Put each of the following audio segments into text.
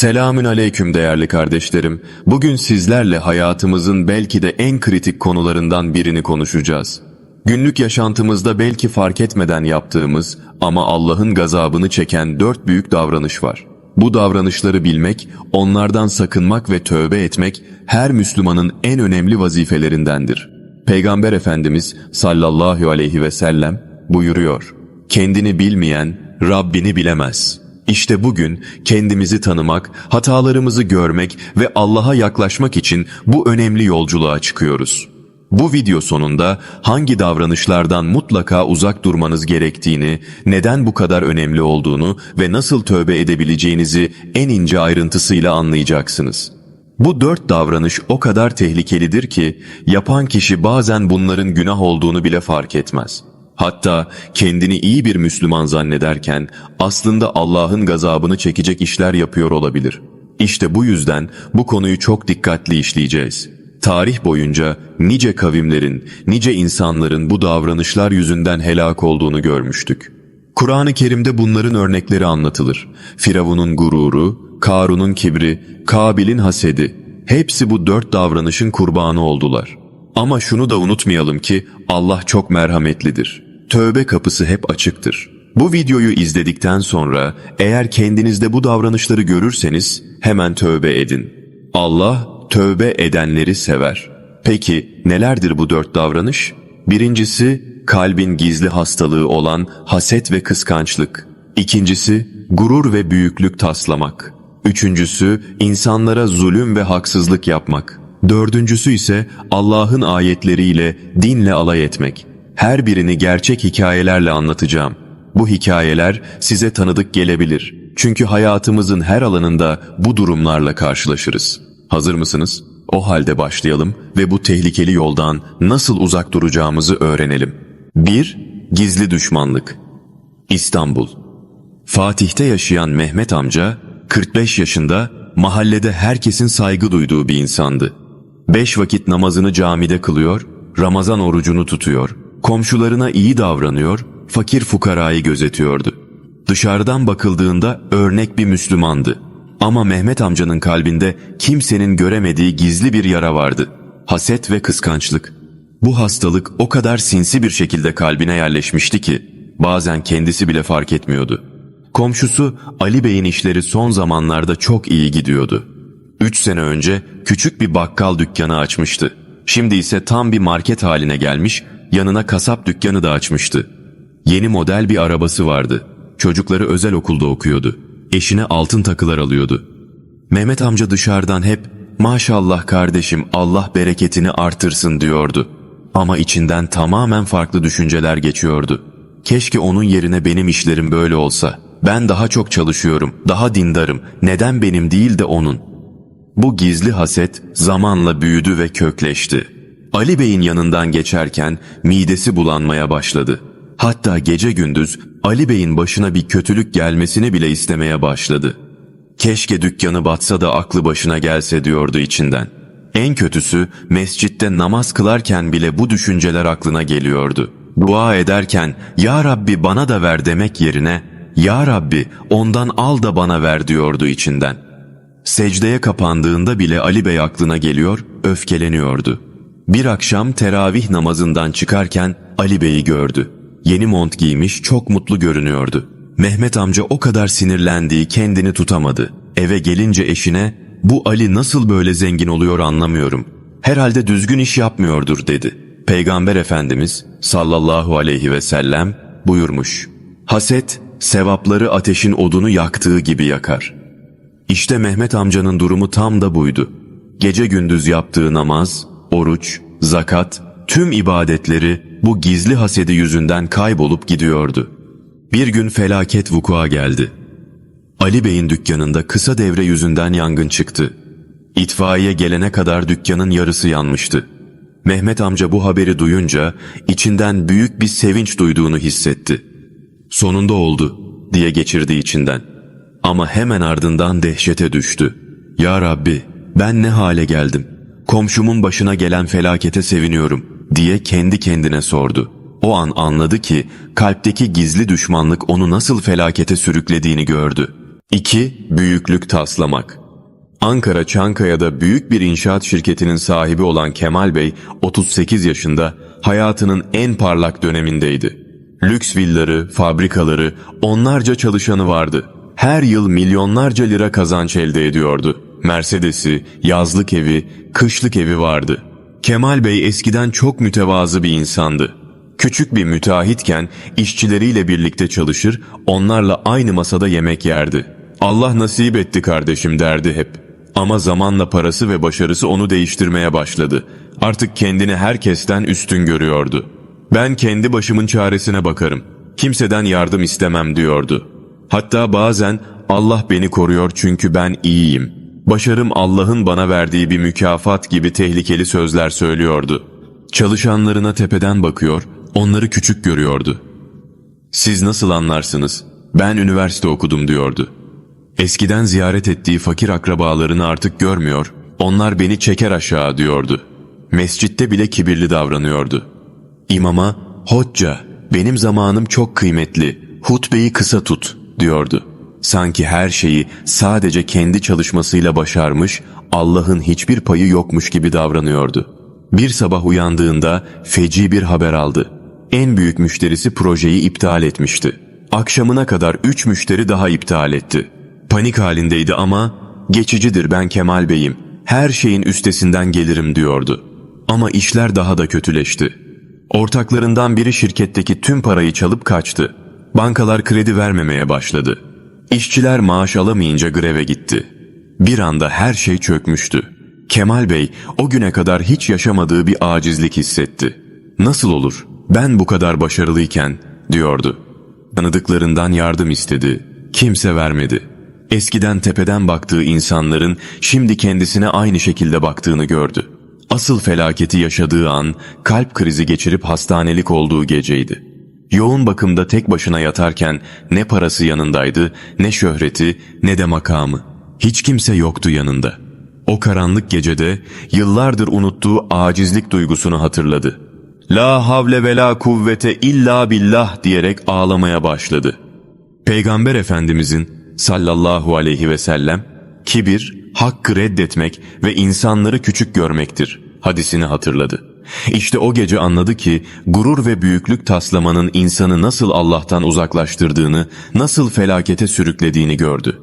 Selamün aleyküm değerli kardeşlerim. Bugün sizlerle hayatımızın belki de en kritik konularından birini konuşacağız. Günlük yaşantımızda belki fark etmeden yaptığımız ama Allah'ın gazabını çeken dört büyük davranış var. Bu davranışları bilmek, onlardan sakınmak ve tövbe etmek her Müslümanın en önemli vazifelerindendir. Peygamber Efendimiz sallallahu aleyhi ve sellem buyuruyor. Kendini bilmeyen Rabbini bilemez.'' İşte bugün kendimizi tanımak, hatalarımızı görmek ve Allah'a yaklaşmak için bu önemli yolculuğa çıkıyoruz. Bu video sonunda hangi davranışlardan mutlaka uzak durmanız gerektiğini, neden bu kadar önemli olduğunu ve nasıl tövbe edebileceğinizi en ince ayrıntısıyla anlayacaksınız. Bu dört davranış o kadar tehlikelidir ki yapan kişi bazen bunların günah olduğunu bile fark etmez.'' Hatta kendini iyi bir Müslüman zannederken aslında Allah'ın gazabını çekecek işler yapıyor olabilir. İşte bu yüzden bu konuyu çok dikkatli işleyeceğiz. Tarih boyunca nice kavimlerin, nice insanların bu davranışlar yüzünden helak olduğunu görmüştük. Kur'an-ı Kerim'de bunların örnekleri anlatılır. Firavun'un gururu, Karun'un kibri, Kabil'in hasedi, hepsi bu dört davranışın kurbanı oldular. Ama şunu da unutmayalım ki Allah çok merhametlidir tövbe kapısı hep açıktır. Bu videoyu izledikten sonra eğer kendinizde bu davranışları görürseniz hemen tövbe edin. Allah tövbe edenleri sever. Peki nelerdir bu dört davranış? Birincisi kalbin gizli hastalığı olan haset ve kıskançlık. İkincisi gurur ve büyüklük taslamak. Üçüncüsü insanlara zulüm ve haksızlık yapmak. Dördüncüsü ise Allah'ın ayetleriyle dinle alay etmek. Her birini gerçek hikayelerle anlatacağım. Bu hikayeler size tanıdık gelebilir. Çünkü hayatımızın her alanında bu durumlarla karşılaşırız. Hazır mısınız? O halde başlayalım ve bu tehlikeli yoldan nasıl uzak duracağımızı öğrenelim. 1. Gizli düşmanlık İstanbul Fatih'te yaşayan Mehmet amca 45 yaşında mahallede herkesin saygı duyduğu bir insandı. Beş vakit namazını camide kılıyor, Ramazan orucunu tutuyor, Komşularına iyi davranıyor, fakir fukarayı gözetiyordu. Dışarıdan bakıldığında örnek bir Müslümandı. Ama Mehmet amcanın kalbinde kimsenin göremediği gizli bir yara vardı. Haset ve kıskançlık. Bu hastalık o kadar sinsi bir şekilde kalbine yerleşmişti ki bazen kendisi bile fark etmiyordu. Komşusu Ali Bey'in işleri son zamanlarda çok iyi gidiyordu. Üç sene önce küçük bir bakkal dükkanı açmıştı. Şimdi ise tam bir market haline gelmiş yanına kasap dükkanı da açmıştı. Yeni model bir arabası vardı. Çocukları özel okulda okuyordu. Eşine altın takılar alıyordu. Mehmet amca dışarıdan hep maşallah kardeşim Allah bereketini artırsın diyordu. Ama içinden tamamen farklı düşünceler geçiyordu. Keşke onun yerine benim işlerim böyle olsa. Ben daha çok çalışıyorum, daha dindarım. Neden benim değil de onun? Bu gizli haset zamanla büyüdü ve kökleşti.'' Ali Bey'in yanından geçerken midesi bulanmaya başladı. Hatta gece gündüz Ali Bey'in başına bir kötülük gelmesini bile istemeye başladı. Keşke dükkanı batsa da aklı başına gelse diyordu içinden. En kötüsü mescitte namaz kılarken bile bu düşünceler aklına geliyordu. Dua ederken Ya Rabbi bana da ver demek yerine Ya Rabbi ondan al da bana ver diyordu içinden. Secdeye kapandığında bile Ali Bey aklına geliyor, öfkeleniyordu.'' Bir akşam teravih namazından çıkarken Ali Bey'i gördü. Yeni mont giymiş çok mutlu görünüyordu. Mehmet amca o kadar sinirlendiği kendini tutamadı. Eve gelince eşine bu Ali nasıl böyle zengin oluyor anlamıyorum. Herhalde düzgün iş yapmıyordur dedi. Peygamber Efendimiz sallallahu aleyhi ve sellem buyurmuş. Haset sevapları ateşin odunu yaktığı gibi yakar. İşte Mehmet amcanın durumu tam da buydu. Gece gündüz yaptığı namaz, oruç, zakat, tüm ibadetleri bu gizli hasedi yüzünden kaybolup gidiyordu. Bir gün felaket vukua geldi. Ali Bey'in dükkanında kısa devre yüzünden yangın çıktı. İtfaiye gelene kadar dükkanın yarısı yanmıştı. Mehmet amca bu haberi duyunca içinden büyük bir sevinç duyduğunu hissetti. Sonunda oldu diye geçirdi içinden. Ama hemen ardından dehşete düştü. Ya Rabbi ben ne hale geldim?'' Komşumun başına gelen felakete seviniyorum diye kendi kendine sordu. O an anladı ki kalpteki gizli düşmanlık onu nasıl felakete sürüklediğini gördü. 2. Büyüklük taslamak. Ankara Çankaya'da büyük bir inşaat şirketinin sahibi olan Kemal Bey 38 yaşında hayatının en parlak dönemindeydi. Lüks vilları, fabrikaları, onlarca çalışanı vardı. Her yıl milyonlarca lira kazanç elde ediyordu. Mercedes'i, yazlık evi, kışlık evi vardı. Kemal Bey eskiden çok mütevazı bir insandı. Küçük bir müteahhitken işçileriyle birlikte çalışır, onlarla aynı masada yemek yerdi. Allah nasip etti kardeşim derdi hep. Ama zamanla parası ve başarısı onu değiştirmeye başladı. Artık kendini herkesten üstün görüyordu. Ben kendi başımın çaresine bakarım. Kimseden yardım istemem diyordu. Hatta bazen Allah beni koruyor çünkü ben iyiyim. Başarım Allah'ın bana verdiği bir mükafat gibi tehlikeli sözler söylüyordu. Çalışanlarına tepeden bakıyor, onları küçük görüyordu. Siz nasıl anlarsınız? Ben üniversite okudum diyordu. Eskiden ziyaret ettiği fakir akrabalarını artık görmüyor, onlar beni çeker aşağı diyordu. Mescitte bile kibirli davranıyordu. İmama, hocca, benim zamanım çok kıymetli, hutbeyi kısa tut diyordu. Sanki her şeyi sadece kendi çalışmasıyla başarmış, Allah'ın hiçbir payı yokmuş gibi davranıyordu. Bir sabah uyandığında feci bir haber aldı. En büyük müşterisi projeyi iptal etmişti. Akşamına kadar üç müşteri daha iptal etti. Panik halindeydi ama geçicidir ben Kemal Bey'im. Her şeyin üstesinden gelirim diyordu. Ama işler daha da kötüleşti. Ortaklarından biri şirketteki tüm parayı çalıp kaçtı. Bankalar kredi vermemeye başladı. İşçiler maaş alamayınca greve gitti. Bir anda her şey çökmüştü. Kemal Bey o güne kadar hiç yaşamadığı bir acizlik hissetti. Nasıl olur? Ben bu kadar başarılıyken diyordu. Tanıdıklarından yardım istedi. Kimse vermedi. Eskiden tepeden baktığı insanların şimdi kendisine aynı şekilde baktığını gördü. Asıl felaketi yaşadığı an kalp krizi geçirip hastanelik olduğu geceydi. Yoğun bakımda tek başına yatarken ne parası yanındaydı, ne şöhreti, ne de makamı. Hiç kimse yoktu yanında. O karanlık gecede yıllardır unuttuğu acizlik duygusunu hatırladı. La havle ve la kuvvete illa billah diyerek ağlamaya başladı. Peygamber Efendimizin sallallahu aleyhi ve sellem kibir, hakkı reddetmek ve insanları küçük görmektir hadisini hatırladı. İşte o gece anladı ki gurur ve büyüklük taslamanın insanı nasıl Allah'tan uzaklaştırdığını, nasıl felakete sürüklediğini gördü.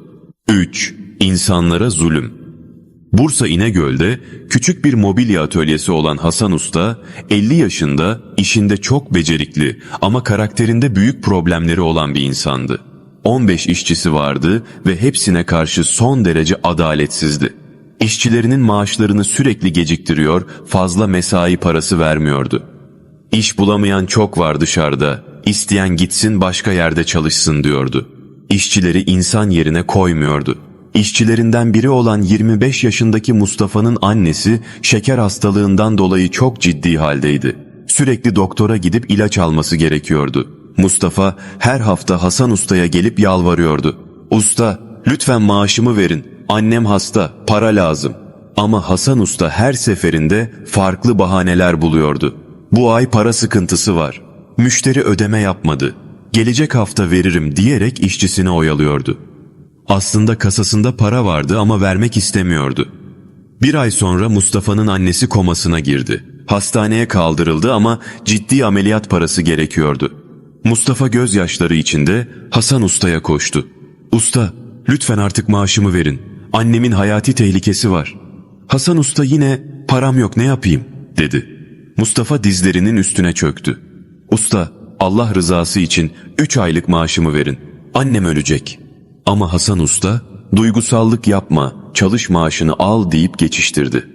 3. İnsanlara zulüm Bursa İnegöl'de küçük bir mobilya atölyesi olan Hasan Usta 50 yaşında işinde çok becerikli ama karakterinde büyük problemleri olan bir insandı. 15 işçisi vardı ve hepsine karşı son derece adaletsizdi. İşçilerinin maaşlarını sürekli geciktiriyor, fazla mesai parası vermiyordu. İş bulamayan çok var dışarıda, isteyen gitsin başka yerde çalışsın diyordu. İşçileri insan yerine koymuyordu. İşçilerinden biri olan 25 yaşındaki Mustafa'nın annesi şeker hastalığından dolayı çok ciddi haldeydi. Sürekli doktora gidip ilaç alması gerekiyordu. Mustafa her hafta Hasan Usta'ya gelip yalvarıyordu. Usta lütfen maaşımı verin. Annem hasta, para lazım. Ama Hasan Usta her seferinde farklı bahaneler buluyordu. Bu ay para sıkıntısı var. Müşteri ödeme yapmadı. Gelecek hafta veririm diyerek işçisini oyalıyordu. Aslında kasasında para vardı ama vermek istemiyordu. Bir ay sonra Mustafa'nın annesi komasına girdi. Hastaneye kaldırıldı ama ciddi ameliyat parası gerekiyordu. Mustafa gözyaşları içinde Hasan Usta'ya koştu. Usta, lütfen artık maaşımı verin. Annemin hayati tehlikesi var. Hasan Usta yine param yok ne yapayım dedi. Mustafa dizlerinin üstüne çöktü. Usta, Allah rızası için üç aylık maaşımı verin. Annem ölecek. Ama Hasan Usta, duygusallık yapma, çalış maaşını al deyip geçiştirdi.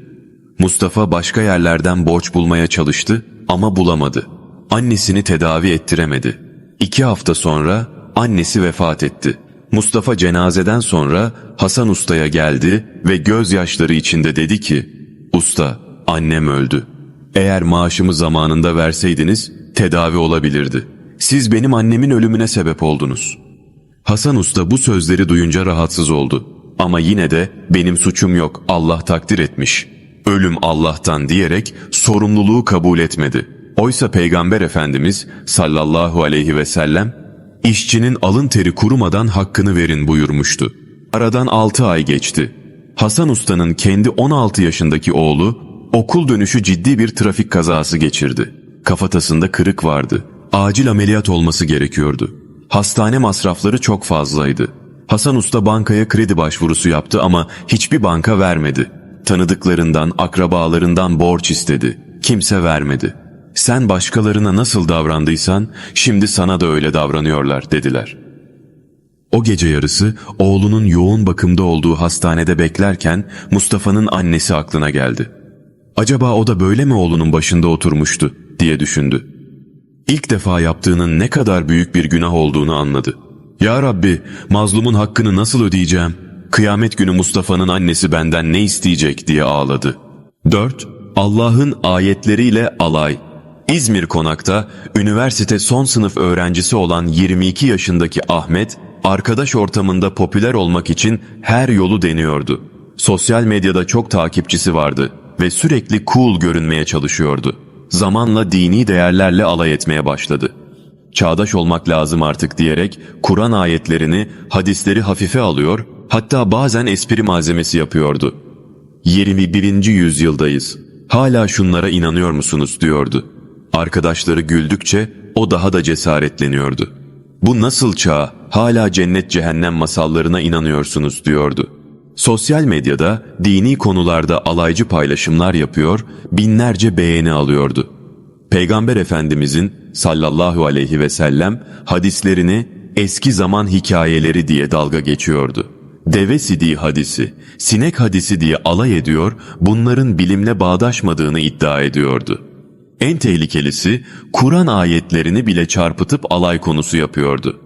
Mustafa başka yerlerden borç bulmaya çalıştı ama bulamadı. Annesini tedavi ettiremedi. İki hafta sonra annesi vefat etti. Mustafa cenazeden sonra Hasan Usta'ya geldi ve gözyaşları içinde dedi ki, Usta, annem öldü. Eğer maaşımı zamanında verseydiniz tedavi olabilirdi. Siz benim annemin ölümüne sebep oldunuz. Hasan Usta bu sözleri duyunca rahatsız oldu. Ama yine de benim suçum yok Allah takdir etmiş. Ölüm Allah'tan diyerek sorumluluğu kabul etmedi. Oysa Peygamber Efendimiz sallallahu aleyhi ve sellem işçinin alın teri kurumadan hakkını verin buyurmuştu. Aradan 6 ay geçti. Hasan Usta'nın kendi 16 yaşındaki oğlu okul dönüşü ciddi bir trafik kazası geçirdi. Kafatasında kırık vardı. Acil ameliyat olması gerekiyordu. Hastane masrafları çok fazlaydı. Hasan Usta bankaya kredi başvurusu yaptı ama hiçbir banka vermedi. Tanıdıklarından, akrabalarından borç istedi. Kimse vermedi. Sen başkalarına nasıl davrandıysan şimdi sana da öyle davranıyorlar dediler. O gece yarısı oğlunun yoğun bakımda olduğu hastanede beklerken Mustafa'nın annesi aklına geldi. Acaba o da böyle mi oğlunun başında oturmuştu diye düşündü. İlk defa yaptığının ne kadar büyük bir günah olduğunu anladı. Ya Rabbi mazlumun hakkını nasıl ödeyeceğim? Kıyamet günü Mustafa'nın annesi benden ne isteyecek diye ağladı. 4. Allah'ın ayetleriyle alay. İzmir Konak'ta üniversite son sınıf öğrencisi olan 22 yaşındaki Ahmet, arkadaş ortamında popüler olmak için her yolu deniyordu. Sosyal medyada çok takipçisi vardı ve sürekli cool görünmeye çalışıyordu. Zamanla dini değerlerle alay etmeye başladı. Çağdaş olmak lazım artık diyerek Kur'an ayetlerini, hadisleri hafife alıyor, hatta bazen espri malzemesi yapıyordu. 21. yüzyıldayız. Hala şunlara inanıyor musunuz diyordu. Arkadaşları güldükçe o daha da cesaretleniyordu. Bu nasıl çağ? Hala cennet cehennem masallarına inanıyorsunuz diyordu. Sosyal medyada dini konularda alaycı paylaşımlar yapıyor, binlerce beğeni alıyordu. Peygamber Efendimizin sallallahu aleyhi ve sellem hadislerini eski zaman hikayeleri diye dalga geçiyordu. Deve sidiği hadisi, sinek hadisi diye alay ediyor, bunların bilimle bağdaşmadığını iddia ediyordu. En tehlikelisi Kur'an ayetlerini bile çarpıtıp alay konusu yapıyordu.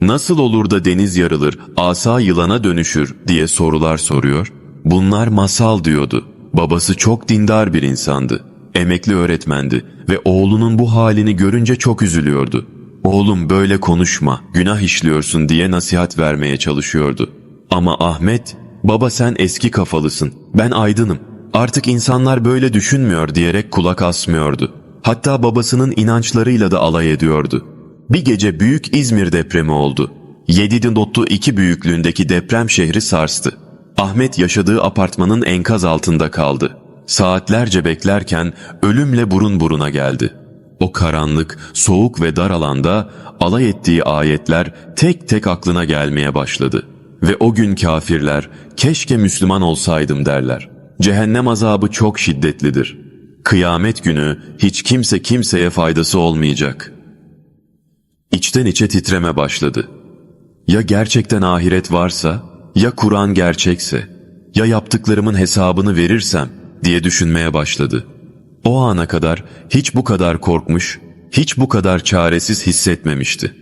Nasıl olur da deniz yarılır, asa yılana dönüşür diye sorular soruyor. Bunlar masal diyordu. Babası çok dindar bir insandı. Emekli öğretmendi ve oğlunun bu halini görünce çok üzülüyordu. Oğlum böyle konuşma, günah işliyorsun diye nasihat vermeye çalışıyordu. Ama Ahmet, baba sen eski kafalısın, ben aydınım. Artık insanlar böyle düşünmüyor diyerek kulak asmıyordu. Hatta babasının inançlarıyla da alay ediyordu. Bir gece büyük İzmir depremi oldu. 7.2 büyüklüğündeki deprem şehri sarstı. Ahmet yaşadığı apartmanın enkaz altında kaldı. Saatlerce beklerken ölümle burun buruna geldi. O karanlık, soğuk ve dar alanda alay ettiği ayetler tek tek aklına gelmeye başladı. Ve o gün kafirler, keşke Müslüman olsaydım derler. Cehennem azabı çok şiddetlidir. Kıyamet günü hiç kimse kimseye faydası olmayacak. İçten içe titreme başladı. Ya gerçekten ahiret varsa, ya Kur'an gerçekse, ya yaptıklarımın hesabını verirsem diye düşünmeye başladı. O ana kadar hiç bu kadar korkmuş, hiç bu kadar çaresiz hissetmemişti.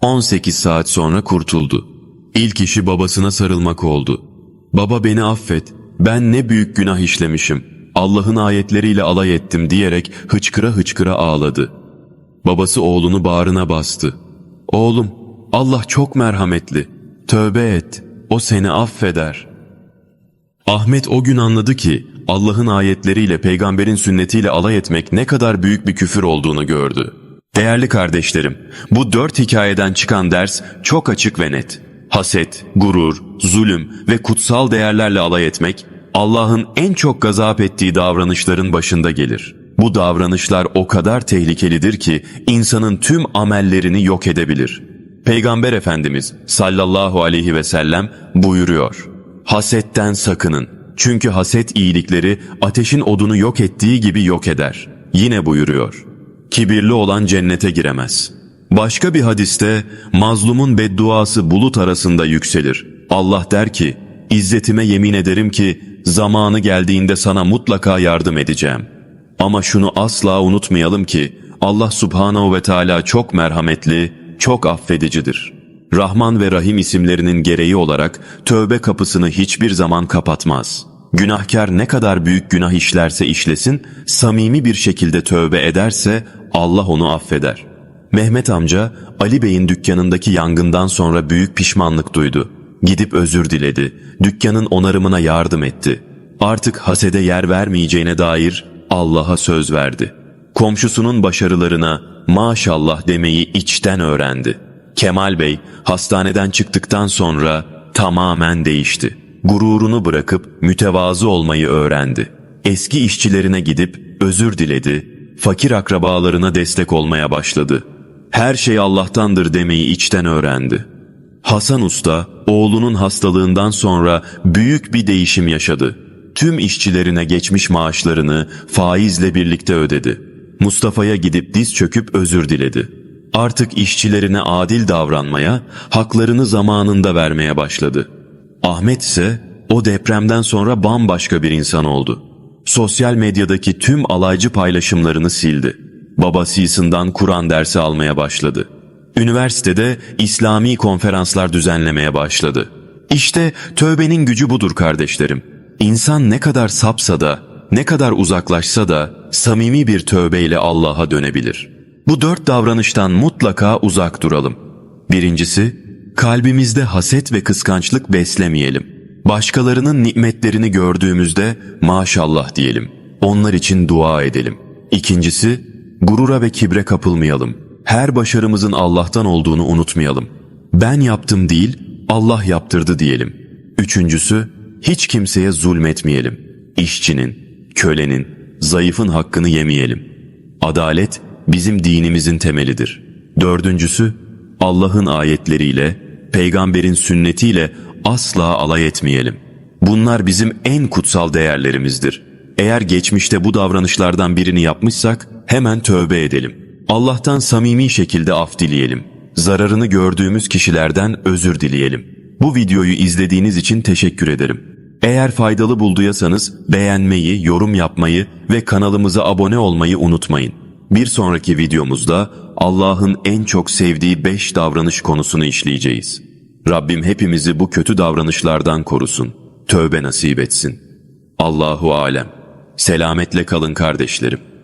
18 saat sonra kurtuldu. İlk işi babasına sarılmak oldu. Baba beni affet, ben ne büyük günah işlemişim, Allah'ın ayetleriyle alay ettim diyerek hıçkıra hıçkıra ağladı. Babası oğlunu bağrına bastı. Oğlum, Allah çok merhametli, tövbe et, o seni affeder. Ahmet o gün anladı ki Allah'ın ayetleriyle peygamberin sünnetiyle alay etmek ne kadar büyük bir küfür olduğunu gördü. Değerli kardeşlerim, bu dört hikayeden çıkan ders çok açık ve net. Haset, gurur, zulüm ve kutsal değerlerle alay etmek, Allah'ın en çok gazap ettiği davranışların başında gelir. Bu davranışlar o kadar tehlikelidir ki insanın tüm amellerini yok edebilir. Peygamber Efendimiz sallallahu aleyhi ve sellem buyuruyor. Hasetten sakının. Çünkü haset iyilikleri ateşin odunu yok ettiği gibi yok eder. Yine buyuruyor. Kibirli olan cennete giremez. Başka bir hadiste mazlumun bedduası bulut arasında yükselir. Allah der ki, İzzetime yemin ederim ki zamanı geldiğinde sana mutlaka yardım edeceğim. Ama şunu asla unutmayalım ki Allah subhanahu ve Teala çok merhametli, çok affedicidir. Rahman ve Rahim isimlerinin gereği olarak tövbe kapısını hiçbir zaman kapatmaz. Günahkar ne kadar büyük günah işlerse işlesin, samimi bir şekilde tövbe ederse Allah onu affeder. Mehmet amca Ali Bey'in dükkanındaki yangından sonra büyük pişmanlık duydu. Gidip özür diledi. Dükkanın onarımına yardım etti. Artık hasede yer vermeyeceğine dair Allah'a söz verdi. Komşusunun başarılarına maşallah demeyi içten öğrendi. Kemal Bey hastaneden çıktıktan sonra tamamen değişti. Gururunu bırakıp mütevazı olmayı öğrendi. Eski işçilerine gidip özür diledi, fakir akrabalarına destek olmaya başladı. Her şey Allah'tandır demeyi içten öğrendi. Hasan Usta, oğlunun hastalığından sonra büyük bir değişim yaşadı. Tüm işçilerine geçmiş maaşlarını faizle birlikte ödedi. Mustafa'ya gidip diz çöküp özür diledi. Artık işçilerine adil davranmaya, haklarını zamanında vermeye başladı. Ahmet ise o depremden sonra bambaşka bir insan oldu. Sosyal medyadaki tüm alaycı paylaşımlarını sildi. Babasıyısından Kur'an dersi almaya başladı. Üniversitede İslami konferanslar düzenlemeye başladı. İşte tövbenin gücü budur kardeşlerim. İnsan ne kadar sapsa da, ne kadar uzaklaşsa da samimi bir tövbeyle Allah'a dönebilir. Bu dört davranıştan mutlaka uzak duralım. Birincisi, kalbimizde haset ve kıskançlık beslemeyelim. Başkalarının nimetlerini gördüğümüzde maşallah diyelim. Onlar için dua edelim. İkincisi, gurura ve kibre kapılmayalım. Her başarımızın Allah'tan olduğunu unutmayalım. Ben yaptım değil, Allah yaptırdı diyelim. Üçüncüsü, hiç kimseye zulmetmeyelim. İşçinin, kölenin, zayıfın hakkını yemeyelim. Adalet bizim dinimizin temelidir. Dördüncüsü, Allah'ın ayetleriyle, peygamberin sünnetiyle asla alay etmeyelim. Bunlar bizim en kutsal değerlerimizdir. Eğer geçmişte bu davranışlardan birini yapmışsak hemen tövbe edelim. Allah'tan samimi şekilde af dileyelim. Zararını gördüğümüz kişilerden özür dileyelim. Bu videoyu izlediğiniz için teşekkür ederim. Eğer faydalı bulduysanız beğenmeyi, yorum yapmayı ve kanalımıza abone olmayı unutmayın. Bir sonraki videomuzda Allah'ın en çok sevdiği 5 davranış konusunu işleyeceğiz. Rabbim hepimizi bu kötü davranışlardan korusun. Tövbe nasip etsin. Allahu alem. Selametle kalın kardeşlerim.